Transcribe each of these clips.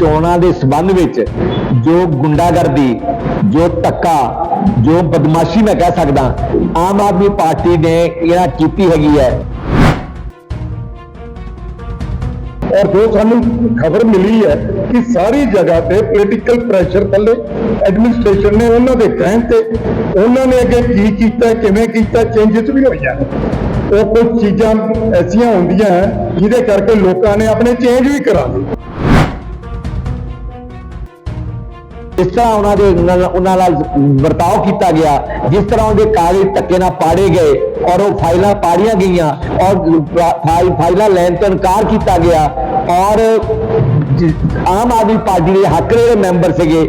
ਚੋਣਾਂ ਦੇ ਸਬੰਧ ਵਿੱਚ ਜੋ ਗੁੰਡਾਗਰਦੀ, ਜੋ ਧੱਕਾ, ਜੋ ਬਦਮਾਸ਼ੀ ਮੈਂ ਕਹਿ ਸਕਦਾ, ਆਮ ਆਦਮੀ ਪਾਰਟੀ ਨੇ ਇਹਨਾਂ ਕੀਤੀ ਹੈਗੀ ਹੈ। ਔਰ ਜੋ ਸਾਨੂੰ ਖਬਰ ਮਿਲੀ ਹੈ ਕਿ ਸਾਰੀ ਜਗ੍ਹਾ ਤੇ ਪੋਲੀਟੀਕਲ ਪ੍ਰੈਸ਼ਰ ਥੱਲੇ ਐਡਮਿਨਿਸਟ੍ਰੇਸ਼ਨ ਨੇ ਉਹਨਾਂ ਦੇ ਕਹਿਣ ਤੇ ਉਹਨਾਂ ਨੇ ਅੱਗੇ ਕੀ ਕੀਤਾ, ਕਿਵੇਂ ਕੀਤਾ ਚੇਂਜਸ ਵੀ ਹੋਈਆਂ ਉਹ ਕੁਝ ਚੀਜ਼ਾਂ ਐਸੀਆਂ ਹੁੰਦੀਆਂ ਹੈ ਜਿਹਦੇ ਕਰਕੇ ਲੋਕਾਂ ਨੇ ਆਪਣੇ ਚੇਂਜ ਵੀ ਕਰਾ ਲਏ। ਜਿਸ ਤਰ੍ਹਾਂ ਉਹਨਾਂ ਦੇ ਨਾਲ- ਉਹਨਾਂ ਨਾਲ ਵਰਤਾਓ ਕੀਤਾ ਗਿਆ। ਜਿਸ ਤਰ੍ਹਾਂ ਉਹਦੇ ਕਾਗਜ਼ ਧੱਕੇ ਨਾਲ ਪਾੜੇ ਗਏ ਔਰ ਉਹ ਫਾਈਲਾਂ ਪਾੜੀਆਂ ਗਈਆਂ ਔਰ ਫਾਈਲ ਫਾਈਲਾਂ ਲੈਣ ਤੋਂ ਇਨਕਾਰ ਕੀਤਾ ਗਿਆ ਔਰ ਜਿ- ਆਮ ਆਦਮੀ ਪਾਰਟੀ ਦੇ ਹੱਕਰੇ ਦੇ ਮੈਂਬਰ ਸੀਗੇ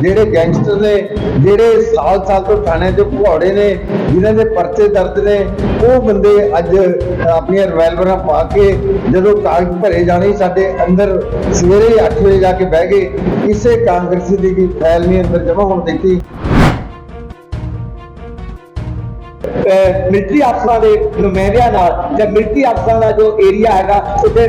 ਜਿਹੜੇ ਗੈਂਗਸਟਰ ਨੇ, ਜਿਹੜੇ ਸਾਲ ਸਾਲ ਤੋਂ ਥਾਣੇ ਦੇ ਭੁਆੜੇ ਨੇ, ਜਿਨ੍ਹਾਂ ਦੇ ਪਰਚੇ ਦਰਜ ਨੇ, ਉਹ ਬੰਦੇ ਅੱਜ ਆਪਣੀਆਂ ਰਿਵਾਲਵਰਾਂ ਪਾ ਕੇ ਜਦੋਂ ਕਾਗਜ਼ ਭਰੇ ਜਾਣੇ ਸਾਡੇ ਅੰਦਰ ਸਵੇਰੇ 8 ਵਜੇ ਜਾ ਕੇ ਬਹਿ ਗਏ ਕਿਸੇ ਕਾਂਗਰਸੀ ਦੀ ਫੈਲ ਨਹੀਂ ਅੰਦਰ ਜਮ੍ਹਾਂ ਹੋਣ ਦਿੱਤੀ। ਮਿਲਟਰੀ ਅਫਸਰਾਂ ਦੇ ਨੁਮਾਇੰਦਿਆਂ ਨਾਲ ਜਾਂ ਮਿਲਟਰੀ ਅਫਸਰਾਂ ਦਾ ਜੋ ਏਰੀਆ ਹੈਗਾ, ਉੱਥੇ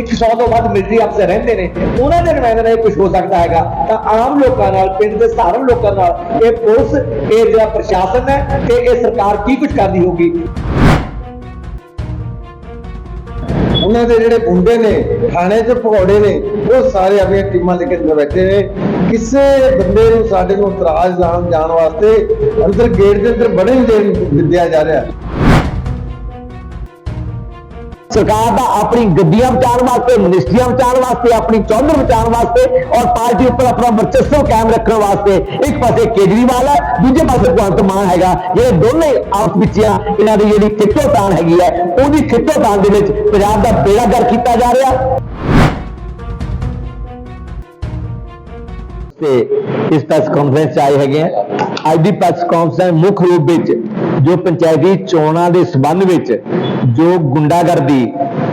100 ਤੋਂ ਵੱਧ ਮਿਲਟਰੀ ਅਫਸਰ ਰਹਿੰਦੇ ਨੇ। ਉਹਨਾਂ ਦੇ ਨੁਮਾਇੰਦਿਆਂ ਨਾਲ ਕੁਝ ਹੋ ਸਕਦਾ ਹੈਗਾ। ਤਾਂ ਆਮ ਲੋਕਾਂ ਨਾਲ, ਪਿੰਡ ਦੇ ਸਾਧਾਰਨ ਲੋਕਾਂ ਨਾਲ ਇਹ ਪੁਲਿਸ, ਇਹ ਜਿਹੜਾ ਪ੍ਰਸ਼ਾਸਨ ਹੈ ਤੇ ਇਹ ਸਰਕਾਰ ਕੀ ਕੁਝ ਕਰਦੀ ਹੋਗੀ ਉਹਨਾਂ ਦੇ ਜਿਹੜੇ ਗੁੰਡੇ ਨੇ, ਥਾਣੇ 'ਚ ਭਗੌੜੇ ਨੇ, ਉਹ ਸਾਰੇ ਆਪਣੀਆਂ ਟੀਮਾਂ ਲੈ ਕੇ ਬੈਠੇ ਨੇ। ਕਿਸੇ ਬੰਦੇ ਨੂੰ ਸਾਡੇ ਨੂੰ ਇਤਰਾਜ਼ ਜਾਣ ਜਾਣ ਵਾਸਤੇ ਅੰਦਰ ਗੇਟ ਦੇ ਅੰਦਰ ਬੜੇ ਦੇਣ ਦਿੱਤਿਆ ਜਾ ਰਿਹਾ। ਸਰਕਾਰ ਦਾ ਆਪਣੀ ਗੱਡੀਆਂ ਬਚਾਉਣ ਵਾਸਤੇ ਮਿਨਿਸਟਰੀਆਂ ਬਚਾਉਣ ਵਾਸਤੇ, ਆਪਣੀ ਚੌਧਰ ਬਚਾਉਣ ਵਾਸਤੇ ਔਰ ਪਾਰਟੀ ਉੱਪਰ ਆਪਣਾ ਵਰਚਸਵ ਕਾਇਮ ਰੱਖਣ ਵਾਸਤੇ ਇੱਕ ਪਾਸੇ ਕੇਜਰੀਵਾਲ ਹੈ, ਦੂਜੇ ਪਾਸੇ ਭਗਵੰਤ ਮਾਨ ਹੈਗਾ। ਜਿਹੜੇ ਦੋਨੇ ਆਪਸ ਵਿੱਚ ਆ, ਇਹਨਾਂ ਦੀ ਜਿਹੜੀ ਖਿੱਚੋਤਾਣ ਹੈਗੀ ਹੈ, ਉਹਦੀ ਖਿੱਚੋਤਾਣ ਦੇ ਵਿੱਚ ਪੰਜਾਬ ਦਾ ਬੇੜਾ ਗਰ ਕੀਤਾ ਜਾ ਰਿਹਾ। ਤੇ ਇਸ ਪ੍ਰੈਸ ਕਾਨਫਰੰਸ ਆਏ ਹੈਗੇ ਆ। ਅੱਜ ਦੀ ਪ੍ਰੈਸ ਕਾਨਫਰੰਸ ਮੁੱਖ ਰੂਪ ਵਿੱਚ, ਜੋ ਪੰਚਾਇਤੀ ਚੋਣਾਂ ਦੇ ਸਬੰਧ ਵਿੱਚ ਜੋ ਗੁੰਡਾਗਰਦੀ,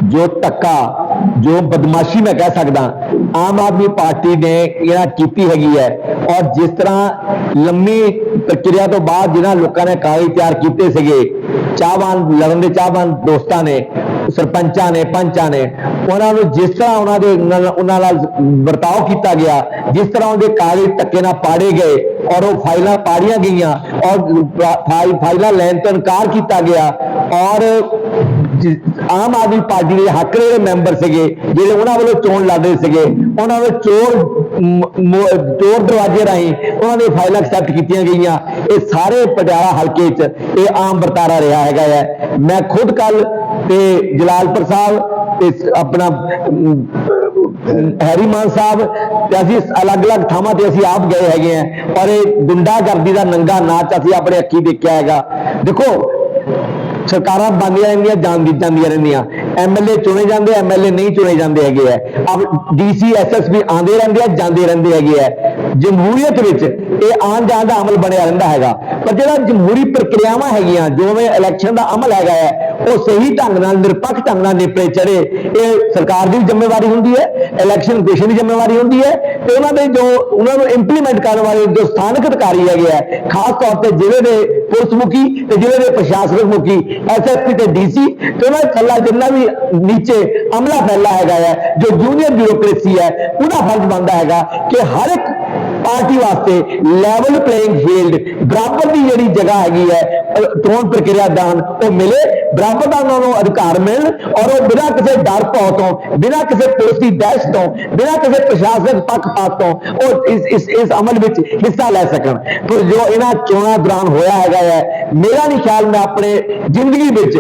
ਜੋ ਧੱਕਾ, ਜੋ ਬਦਮਾਸ਼ੀ ਮੈਂ ਕਹਿ ਸਕਦਾ, ਆਮ ਆਦਮੀ ਪਾਰਟੀ ਨੇ ਇਹਨਾਂ ਕੀਤੀ ਹੈਗੀ ਹੈ। ਔਰ ਜਿਸ ਤਰ੍ਹਾਂ ਲੰਮੀ ਪ੍ਰਕਿਰਿਆ ਤੋਂ ਬਾਅਦ ਜਿਨ੍ਹਾਂ ਲੋਕਾਂ ਨੇ ਕਾਗਜ਼ ਤਿਆਰ ਕੀਤੇ ਸੀਗੇ, ਚਾਹਵਾਨ, ਲੜਨ ਦੇ ਚਾਹਵਾਨ ਦੋਸਤਾਂ ਨੇ ਸਰਪੰਚਾਂ ਨੇ, ਪੰਚਾਂ ਨੇ, ਉਹਨਾਂ ਨੂੰ ਜਿਸ ਤਰ੍ਹਾਂ ਉਹਨਾਂ ਦੇ ਉਹਨਾਂ ਨਾਲ ਵਰਤਾਓ ਕੀਤਾ ਗਿਆ, ਜਿਸ ਤਰ੍ਹਾਂ ਉਹਦੇ ਕਾਗਜ਼ ਧੱਕੇ ਨਾਲ ਪਾੜੇ ਗਏ ਔਰ ਉਹ ਫਾਈਲਾਂ ਪਾੜੀਆਂ ਗਈਆਂ ਔਰ ਫਾਈਲ ਫਾਈਲਾਂ ਲੈਣ ਤੋਂ ਇਨਕਾਰ ਕੀਤਾ ਗਿਆ ਔਰ ਆਮ ਆਦਮੀ ਪਾਰਟੀ ਦੇ ਹੱਕਰੇ ਦੇ ਮੈਂਬਰ ਸੀਗੇ, ਜਿਹੜੇ ਉਹਨਾਂ ਵੱਲੋਂ ਚੋਣ ਲੜ ਰਹੇ ਸੀਗੇ, ਉਹਨਾਂ ਦੇ ਚੋਰ ਚੋਰ ਦਰਵਾਜ਼ੇ ਰਾਹੀਂ ਉਹਨਾਂ ਦੇ ਫਾਈਲਾਂ ਐਕਸੈਪਟ ਕੀਤੀਆਂ ਗਈਆਂ। ਇਹ ਸਾਰੇ ਪਟਿਆਲਾ ਹਲਕੇ 'ਚ ਇਹ ਆਮ ਵਰਤਾਰਾ ਰਿਹਾ ਹੈਗਾ ਹੈ। ਮੈਂ ਖੁਦ ਕੱਲ ਤੇ ਜਲਾਲਪੁਰ ਸਾਹਿਬ ਤੇ ਆਪਣਾ ਅਮ, ਹੈਰੀ ਮਾਨ ਸਾਹਿਬ ਤੇ ਅਸੀਂ ਅਲੱਗ-ਅਲੱਗ ਥਾਵਾਂ ਤੇ ਅਸੀਂ ਆਪ ਗਏ ਹੈਗੇ ਆ। ਪਰ ਇਹ ਗੁੰਡਾਗਰਦੀ ਦਾ ਨੰਗਾ ਨਾਚ ਅਸੀਂ ਆਪਣੇ ਅੱਖੀ ਦੇਖਿਆ ਹੈਗਾ। ਦੇਖੋ ਸਰਕਾਰਾਂ ਬਣਦੀਆਂ ਰਹਿੰਦੀਆਂ ਜਾਂਦੀ ਜਾਂਦੀਆਂ ਰਹਿੰਦੀਆਂ। ਐਮਐਲਏ ਚੁਣੇ ਜਾਂਦੇ ਐਮਐਲਏ ਨਹੀਂ ਚੁਣੇ ਜਾਂਦੇ ਹੈਗੇ ਐ। ਅਬ ਡੀਸੀ ਐਸਐਸਪੀ ਆਂਦੇ ਰਹਿੰਦੇ ਆ ਜਾਂਦੇ ਰਹਿੰਦੇ ਹੈਗੇ ਐ। ਜਮਹੂਰੀਅਤ ਵਿੱਚ ਇਹ ਆਉਣ ਜਾਣ ਦਾ ਅਮਲ ਬਣਿਆ ਰਹਿੰਦਾ ਹੈਗਾ। ਪਰ ਜਿਹੜਾ ਜਮਹੂਰੀ ਪ੍ਰਕਿਰਿਆਵਾਂ ਹੈਗੀਆਂ, ਜਿਵੇਂ ਇਲੈਕਸ਼ਨ ਦਾ ਅਮਲ ਹੈਗਾ ਹੈ ਉਹ ਸਹੀ ਢੰਗ ਨਾਲ, ਨਿਰਪੱਖ ਢੰਗ ਨਾਲ ਨੇਪਰੇ ਚੜੇ ਇਹ ਸਰਕਾਰ ਦੀ ਵੀ ਜ਼ਿੰਮੇਵਾਰੀ ਹੁੰਦੀ ਹੈ ਇਲੈਕਸ਼ਨ ਕਮਿਸ਼ਨ ਦੀ ਜ਼ਿੰਮੇਵਾਰੀ ਹੁੰਦੀ ਹੈ ਤੇ ਉਹਨਾਂ ਦੇ ਜੋ, ਉਹਨਾਂ ਨੂੰ ਇੰਪਲੀਮੈਂਟ ਕਰਨ ਵਾਲੇ ਜੋ ਸਥਾਨਕ ਅਧਿਕਾਰੀ ਹੈਗੇ ਆ ਖਾਸ ਤੌਰ ਤੇ ਜ਼ਿਲ੍ਹੇ ਦੇ ਪੁਲਿਸ ਮੁਖੀ ਤੇ ਜ਼ਿਲ੍ਹੇ ਦੇ ਪ੍ਰਸ਼ਾਸਨਿਕ ਮੁਖੀ ਐਸਐਸਪੀ ਤੇ ਡੀਸੀ ਤੇ ਉਹਨਾਂ ਦਾ ਥੱਲਾ ਜਿੰਨਾ ਵੀ ਨੀਚੇ ਅਮਲਾ ਫੈਲਾ ਹੈਗਾ ਹੈ, ਜੋ ਜੂਨੀਅਰ ਬਿਊਰੋਕ੍ਰੇਸੀ ਹੈ, ਉਹਦਾ ਫਰਜ਼ ਬਣਦਾ ਹੈਗਾ ਕਿ ਹਰ ਇੱਕ ਪਾਰਟੀ ਵਾਸਤੇ ਲੈਵਲ ਪਲੇਇੰਗ ਫੀਲਡ ਬਰਾਬਰ ਦੀ ਜਿਹੜੀ ਜਗ੍ਹਾ ਹੈਗੀ ਹੈ ਚੋਣ ਪ੍ਰਕਿਰਿਆ ਦਾਨ ਉਹ ਮਿਲੇ, ਬਰਾਬਰ ਦਾ ਉਹਨਾਂ ਨੂੰ ਅਧਿਕਾਰ ਮਿਲਣ ਔਰ ਉਹ ਬਿਨਾਂ ਕਿਸੇ ਡਰ ਭੌ ਤੋਂ, ਬਿਨਾਂ ਕਿਸੇ ਪੁਲਿਸ ਦੀ ਦਹਿਸ਼ਤ ਤੋਂ, ਬਿਨਾਂ ਕਿਸੇ ਪ੍ਰਸ਼ਾਸਨਿਕ ਪੱਖਪਾਤ ਤੋਂ ਉਹ ਇਸ ਇਸ ਇਸ ਅਮਲ ਵਿੱਚ ਹਿੱਸਾ ਲੈ ਸਕਣ। ਪਰ ਜੋ ਇਹਨਾਂ ਚੋਣਾਂ ਦੌਰਾਨ ਹੋਇਆ ਹੈਗਾ ਹੈ, ਮੇਰਾ ਨਹੀਂ ਖਿਆਲ ਮੈਂ ਆਪਣੇ ਜ਼ਿੰਦਗੀ ਵਿੱਚ